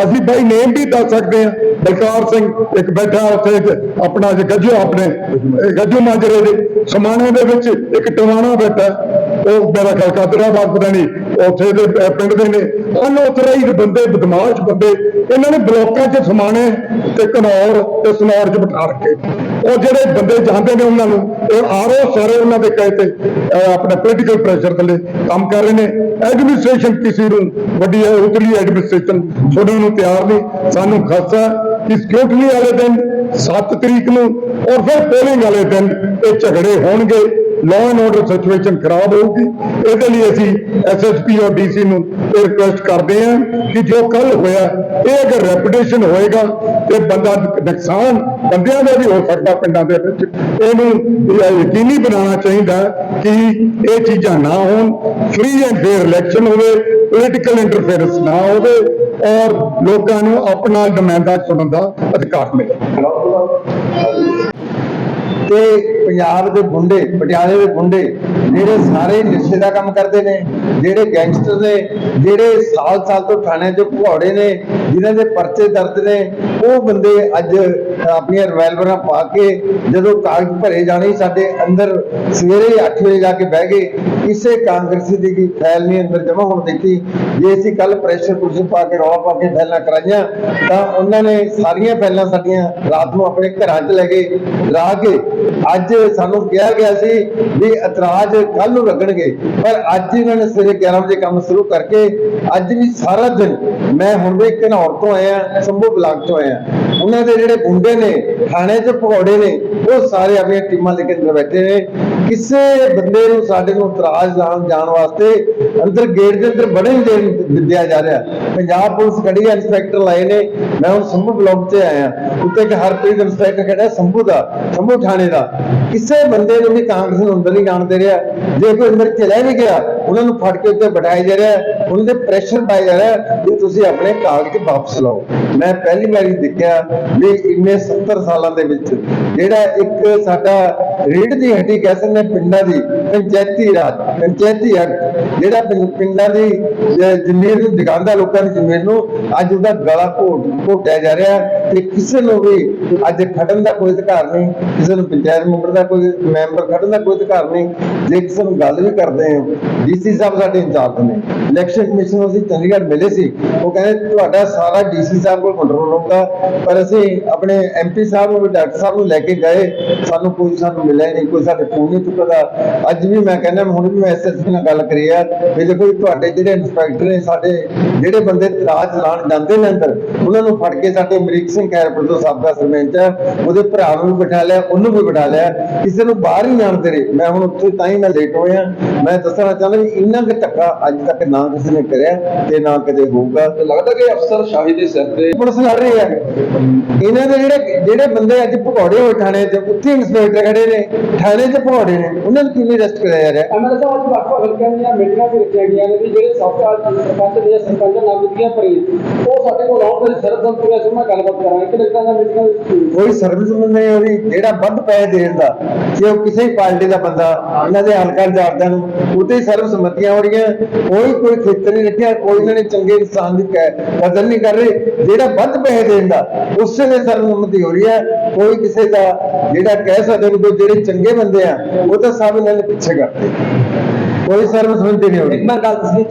ਅਸੀਂ ਬਾਈ ਨੇਮ ਵੀ ਦੱਸ ਸਕਦੇ ਹਾਂ, ਬਲਕਾਰ ਸਿੰਘ ਇੱਕ ਬੈਠਾ ਉੱਥੇ ਆਪਣਾ ਗੱਜੂ ਆਪਣੇ ਗੱਜੂ ਗੱਜੋ ਮਾਜਰੇ ਦੇ, ਸਮਾਣੇ ਦੇ ਵਿੱਚ ਇੱਕ ਟਵਾਣਾ ਬੈਠਾ, ਉਹ ਮੇਰਾ ਖਿਆਲ ਕਾਦਰਾਬਾਦ ਪਤਾ ਨਹੀਂ, ਉੱਥੇ ਦੇ ਪਿੰਡ ਦੇ ਨੇ ਅਨਆਥੋਰਾਈਜ਼ਡ ਬੰਦੇ, ਬਦਮਾਸ਼ ਬੰਦੇ ਇਹਨਾਂ ਨੇ ਬਲੋਕਾਂ 'ਚ ਸਮਾਣੇ ਤੇ ਘਨੌਰ ਤੇ ਸਨੌਰ 'ਚ ਬਿਠਾ ਰੱਖੇ। ਉਹ ਜਿਹੜੇ ਬੰਦੇ ਜਾਂਦੇ ਨੇ ਉਹਨਾਂ ਨੂੰ, ਇਹ ਆਰਓ ਸਾਰੇ ਉਹਨਾਂ ਦੇ ਕਹੇ ਤੇ ਆਪਣੇ ਪੋਲੀਟੀਕਲ ਪ੍ਰੈਸ਼ਰ ਥੱਲੇ ਕੰਮ ਕਰ ਰਹੇ ਨੇ। ਐਡਮਿਨਿਸਟ੍ਰੇਸ਼ਨ ਕਿਸੇ ਨੂੰ ਵੱਡੀ ਹੈ, ਉਤਲੀ ਐਡਮਿਨਿਸਟ੍ਰੇਸ਼ਨ ਸੁਣਨ ਨੂੰ ਤਿਆਰ ਨਹੀਂ। ਸਾਨੂੰ ਖਾਸਾ ਕਿ ਸਿਕਿਉਰਿਟੀ ਵਾਲੇ ਦਿਨ 7 ਤਰੀਕ ਨੂੰ, ਔਰ ਫਿਰ ਪੋਲਿੰਗ ਵਾਲੇ ਦਿਨ ਇਹ ਝਗੜੇ ਹੋਣਗੇ। ਲਾਅ ਐਂਡ ਆਰਡਰ ਸਿਚੁਏਸ਼ਨ ਖਰਾਬ ਹੋਊਗੀ। ਇਹਦੇ ਲਈ ਅਸੀਂ ਐਸਐਸਪੀ ਔਰ ਡੀਸੀ ਨੂੰ ਇਹ ਰਿਕੁਐਸਟ ਕਰਦੇ ਹਾਂ ਕਿ ਜੋ ਕੱਲ ਹੋਇਆ, ਇਹ ਅਗਰ ਰੈਪੂਟੇਸ਼ਨ ਹੋਏਗਾ, ਤੇ ਬੰਦਾ ਨੁਕਸਾਨ ਬੰਦਿਆਂ ਦਾ ਵੀ ਹੋ ਸਕਦਾ ਪਿੰਡਾਂ ਦੇ ਵਿੱਚ। ਇਹਨੂੰ ਯਕੀਨੀ ਬਣਾਉਣਾ ਚਾਹੀਦਾ ਕਿ ਇਹ ਚੀਜ਼ਾਂ ਨਾ ਹੋਣ ਫ੍ਰੀ ਐਂਡ ਫੇਅਰ ਇਲੈਕਸ਼ਨ ਹੋਵੇ ਪੋਲੀਟੀਕਲ ਇੰਟਰਫੇਰੈਂਸ ਨਾ ਹੋਵੇ, ਔਰ ਲੋਕਾਂ ਨੂੰ ਆਪਣਾ ਨੁਮਾਇੰਦਾ ਚੁਣਨ ਦਾ ਅਧਿਕਾਰ ਮਿਲੇ। ਤੇ ਪੰਜਾਬ ਦੇ ਗੁੰਡੇ ਪਟਿਆਲੇ ਦੇ ਗੁੰਡੇ ਜਿਹੜੇ ਸਾਰੇ ਨਸ਼ੇ ਦਾ ਕੰਮ ਕਰਦੇ ਨੇ, ਜਿਹੜੇ ਗੈਂਗਸਟਰ ਨੇ, ਜਿਹੜੇ ਸਾਲ-ਸਾਲ ਤੋਂ ਥਾਣਿਆਂ 'ਚ ਭਗੌੜੇ ਨੇ, ਜਿਨ੍ਹਾਂ ਦੇ ਪਰਚੇ ਦਰਜ ਨੇ, ਉਹ ਬੰਦੇ ਅੱਜ ਆਪਣੀਆਂ ਰਿਵਾਲਵਰਾਂ ਪਾ ਕੇ ਜਦੋਂ ਕਾਗਜ਼ ਭਰੇ ਜਾਣੇ, ਸਾਡੇ ਅੰਦਰ ਸਵੇਰੇ 8 ਵਜੇ ਜਾ ਕੇ ਬਹਿ ਗਏ ਕਿਸੇ ਕਾਂਗਰਸੀ ਦੀ ਕੀ ਫਾਈਲ ਨਹੀਂ, ਅੰਦਰ ਜਮ੍ਹਾਂ ਹੋਣ ਦਿੱਤੀ। ਜੇ ਅਸੀਂ ਕੱਲ ਪ੍ਰੈਸ਼ਰ ਕੁਰਸੀ ਪਾ ਕੇ, ਰੌਲਾ ਪਾ ਕੇ ਫਾਈਲਾਂ ਕਰਾਈਆਂ, ਤਾਂ ਉਹਨਾਂ ਨੇ ਸਾਰੀਆਂ ਫਾਈਲਾਂ ਸਾਡੀਆਂ ਰਾਤ ਨੂੰ ਆਪਣੇ ਘਰਾਂ 'ਚ ਲੈ ਕੇ ਲਾ ਕੇ, ਅੱਜ ਸਾਨੂੰ ਕਿਹਾ ਗਿਆ ਸੀ ਵੀ ਇਤਰਾਜ਼ ਕੱਲ ਨੂੰ ਲੱਗਣਗੇ। ਪਰ ਅੱਜ ਇਹਨਾਂ ਨੇ ਸਵੇਰੇ 11 ਵਜੇ ਕੰਮ ਸ਼ੁਰੂ ਕਰਕੇ, ਅੱਜ ਵੀ ਸਾਰਾ ਦਿਨ ਮੈਂ ਹੁਣ ਵੀ ਘਨੌਰ ਤੋਂ ਆਇਆ, ਸੰਭੂ ਬਲਾਕ ਤੋਂ ਆਇਆ। ਉਹਨਾਂ ਦੇ ਜਿਹੜੇ ਗੁੰਡੇ ਨੇ, ਥਾਣੇ 'ਚ ਭਗੌੜੇ ਨੇ, ਉਹ ਸਾਰੇ ਆਪਣੀਆਂ ਟੀਮਾਂ ਲੈ ਕੇ ਅੰਦਰ ਬੈਠੇ ਨੇ। ਕਿਸੇ ਬੰਦੇ ਨੂੰ ਸਾਡੇ ਨੂੰ ਇਤਰਾਜ਼ ਲਾਉਣ ਜਾਣ ਵਾਸਤੇ ਅੰਦਰ ਗੇਟ ਦੇ ਅੰਦਰ ਬੜੇ ਹੀ ਦੇਰ ਦਿੱਦਿਆ ਜਾ ਰਿਹਾ। ਪੰਜਾਬ ਪੁਲਿਸ ਖੜੀ ਹੈ ਇੰਸਪੈਕਟਰ ਲਾਏ ਨੇ। ਮੈਂ ਹੁਣ ਸੰਭੂ ਬਲਾਕ ਤੇ ਆਇਆ। ਉੱਤੇ ਕਿ ਹਰਪ੍ਰੀਤ ਇੰਸਪੈਕਟਰ ਖੜਾ ਸੰਭੂ ਦਾ, ਸੰਭੂ ਥਾਣੇ ਦਾ। ਕਿਸੇ ਬੰਦੇ ਨੂੰ ਵੀ ਕਾਂਗਰਸ ਨੂੰ ਅੰਦਰ ਨਹੀਂ ਜਾਣ ਦੇ ਰਿਹਾ। ਜੇ ਕੋਈ ਅੰਦਰ ਚਲਾ ਨਹੀਂ ਗਿਆ, ਉਹਨਾਂ ਨੂੰ ਫੜ ਕੇ ਉੱਤੇ ਬਿਠਾਇਆ ਜਾ ਰਿਹਾ। ਉਹਨਾਂ ਦੇ ਪ੍ਰੈਸ਼ਰ ਪਾਇਆ ਜਾ ਰਿਹਾ ਵੀ ਤੁਸੀਂ ਆਪਣੇ ਕਾਗਜ਼ ਵਾਪਸ ਲਓ। ਮੈਂ ਪਹਿਲੀ ਵਾਰੀ ਦੇਖਿਆ ਵੀ ਇੰਨੇ 70 ਸਾਲਾਂ ਦੇ ਵਿੱਚ ਜਿਹੜਾ ਇੱਕ ਸਾਡਾ ਰੀੜ ਦੀ ਹੱਡੀ ਕਹਿ ਸਕਦੇ ਹਾਂ ਪਿੰਡਾਂ ਦੀ ਪੰਚਾਇਤੀ ਰਾਜ ਪੰਚਾਇਤੀ ਐਕਟ ਜਿਹੜਾ ਪਿੰ- ਪਿੰਡਾਂ ਦੀ ਜ਼ਮੀਰ ਨੂੰ ਦਿਖਾਉਂਦਾ ਲੋਕਾਂ ਦੀ ਜ਼ਮੀਰ ਨੂੰ, ਅੱਜ ਉਹਦਾ ਗਲਾ ਘੋਟ, ਘੋਟਿਆ ਜਾ ਰਿਹਾ ਤੇ ਕਿਸੇ ਨੂੰ ਵੀ ਅੱਜ ਖੜਨ ਦਾ ਕੋਈ ਅਧਿਕਾਰ ਨਹੀਂ, ਕਿਸੇ ਨੂੰ ਪੰਚਾਇਤ ਮੈਂਬਰ ਦਾ ਕੋਈ, ਮੈਂਬਰ ਖੜਨ ਦਾ ਕੋਈ ਅਧਿਕਾਰ ਨਹੀਂ, ਜੇ ਕਿਸੇ ਨੂੰ ਗੱਲ ਵੀ ਕਰਦੇ ਹਾਂ, ਡੀਸੀ ਸਾਹਿਬ ਸਾਡੇ ਇੰਚਾਰਜ ਨੇ। ਇਲੈਕਸ਼ਨ ਕਮਿਸ਼ਨ ਨੂੰ ਅਸੀਂ ਚੰਡੀਗੜ੍ਹ ਮਿਲੇ ਸੀ, ਉਹ ਕਹਿੰਦੇ ਤੁਹਾਡਾ ਸਾਰਾ ਡੀਸੀ ਸਾਹਿਬ ਕੋਲ ਕੰਟਰੋਲ ਹੋਊਗਾ, ਪਰ ਅਸੀਂ ਆਪਣੇ ਐਮਪੀ ਸਾਹਿਬ ਨੂੰ ਵੀ ਡਾਕਟਰ ਸਾਹਿਬ ਨੂੰ ਲੈ ਕੇ ਗਏ, ਸਾਨੂੰ ਕੋਈ ਸਾਨੂੰ ਮਿਲਿਆ ਨਹੀਂ, ਕੋਈ ਸਾਡੇ ਫੋਨ ਨਹੀਂ ਚੁੱਕਦਾ। ਅੱਜ ਵੀ ਮੈਂ ਕਹਿੰਦਾ, ਹੁਣ ਵੀ ਮੈਂ ਐਸਐਸਪੀ ਨਾਲ ਗੱਲ ਕਰੀ ਆ ਵੀ ਦੇਖੋ ਜੀ ਤੁਹਾਡੇ ਜਿਹੜੇ ਇੰਸਪੈਕਟਰ ਨੇ ਸਾਡੇ ਜਿਹੜੇ ਬੰਦੇ ਰਾਜ ਚਲਾਉਣ ਜਾਂਦੇ ਨੇ ਅੰਦਰ ਉਹਨਾਂ ਨੂੰ ਫੜ ਕੇ ਸਾਡੇ ਅਮਰੀਕ ਸਿੰਘ ਖੈਰਪੁਰ ਤੋਂ ਸਾਬਕਾ ਸਰਪੰਚ ਹੈ ਉਹਦੇ ਭਰਾ ਨੂੰ ਵੀ ਬਿਠਾ ਲਿਆ ਉਹਨੂੰ ਵੀ ਬਿਠਾ ਲਿਆ ਕਿਸੇ ਨੂੰ ਬਾਹਰ ਹੀ ਜਾਣ ਦੇ ਰਹੇ ਮੈਂ ਹੁਣ ਉੱਥੇ ਤਾਂ ਹੀ ਮੈਂ ਲੇਟ ਹੋਇਆ ਮੈਂ ਦੱਸਣਾ ਚਾਹੁੰਦਾ ਵੀ ਇੰਨਾ ਕੁ ਧੱਕਾ ਅੱਜ ਤੱਕ ਨਾ ਕਿਸੇ ਨੇ ਕਰਿਆ ਤੇ ਨਾ ਕਦੇ ਹੋਊਗਾ। ਤੇ ਲੱਗਦਾ ਕਿ ਅਫਸਰ ਸ਼ਾਹੀ ਦੇ ਸਿਰ ਤੇ ਪੁਲਿਸ ਲੜ ਰਹੀ ਹੈ। ਇਹਨਾਂ ਦੇ ਜਿਹੜੇ ਜਿਹੜੇ ਬੰਦੇ ਅੱਜ ਭਗੌੜੇ ਹੋਏ ਥਾਣੇ 'ਚ ਉੱਥੇ ਇੰਸਪੈਕਟਰ ਖੜੇ ਨੇ ਥਾਣੇ 'ਚ ਭਗੌੜੇ ਨੇ ਉਹਨਾਂ ਨੂੰ ਕਿਵੇਂ ਅਰੈਸਟ ਕਰਿਆ ਜਾ ਰਿਹਾ? ਐਮਐਲਏ ਸਾਹਿਬ ਅੱਜ ਵੱਖ ਵੱਖ ਹਲਕਿਆਂ ਦੀਆਂ ਮੀਟਿੰਗਾਂ ਮੀਟਿੰਗਾਂ ਵੀ ਰੱਖੀਆਂ ਗਈਆਂ ਨੇ ਵੀ ਜਿਹੜੇ ਸਬਕਾ ਸਰਪੰਚ ਦੇ ਸਰਪੰਚ ਨਾਮ ਦੀਆਂ ਉਹ ਸਾਡੇ ਕੋਲ ਆਉਣ ਤੇ ਸਰਬਸੰਮਤੀ ਨਾਲ ਉਹਨਾਂ ਗੱਲਬਾਤ ਕਰਾਂਗੇ। ਕਿ ਲੱਗਦਾ ਹੈ ਮੀਟਿੰਗਾਂ ਕੋਈ ਸਰਵਿਸ ਨਹੀਂ ਹੋ ਜਿਹੜਾ ਵੱਧ ਪੈਸੇ ਦੇਣ ਦਾ, ਜੇ ਉਹ ਕਿਸੇ ਪਾਰਟੀ ਦਾ ਬੰਦਾ, ਇਹਨਾਂ ਦੇ ਹਲਕਾ ਜਾਰਦਾਂ ਨੂੰ ਉਤੇ ਹੀ ਸਰਵਸੰਮਤੀਆਂ ਹੋ ਰਹੀਆਂ, ਕੋਈ ਕੋਈ ਖੇਤਰ ਨਹੀਂ ਰੱਖਿਆ, ਕੋਈ ਇਹਨਾਂ ਨੇ ਚੰਗੇ ਇਨਸਾਨ ਦੀ ਕਹਿ- ਕਦਰ ਨਹੀਂ ਕਰ ਰਹੇ, ਜਿਹੜਾ ਵੱਧ ਪੈਸੇ ਦੇਣ ਦਾ, ਉਸੇ ਦੇ ਸਰਵਸੰਮਤੀ ਹੋ ਰਹੀ ਹੈ। ਕੋਈ ਕਿਸੇ ਦਾ ਜਿਹੜਾ ਕਹਿ ਸਕਦੇ ਵੀ ਜਿਹੜੇ ਚੰਗੇ ਬੰਦੇ ਆ, ਉਹ ਤਾਂ ਸਭ ਇਹਨਾਂ ਨੇ ਪਿੱਛੇ ਕਰਦੇ ਕੋਈ ਸਰਵਸੰਮਤੀ ਨਹੀਂ ਹੋ ਰਹੀ ਇੱਕ ਮੈਂ ਗੱਲ ਦੱਸਣੀ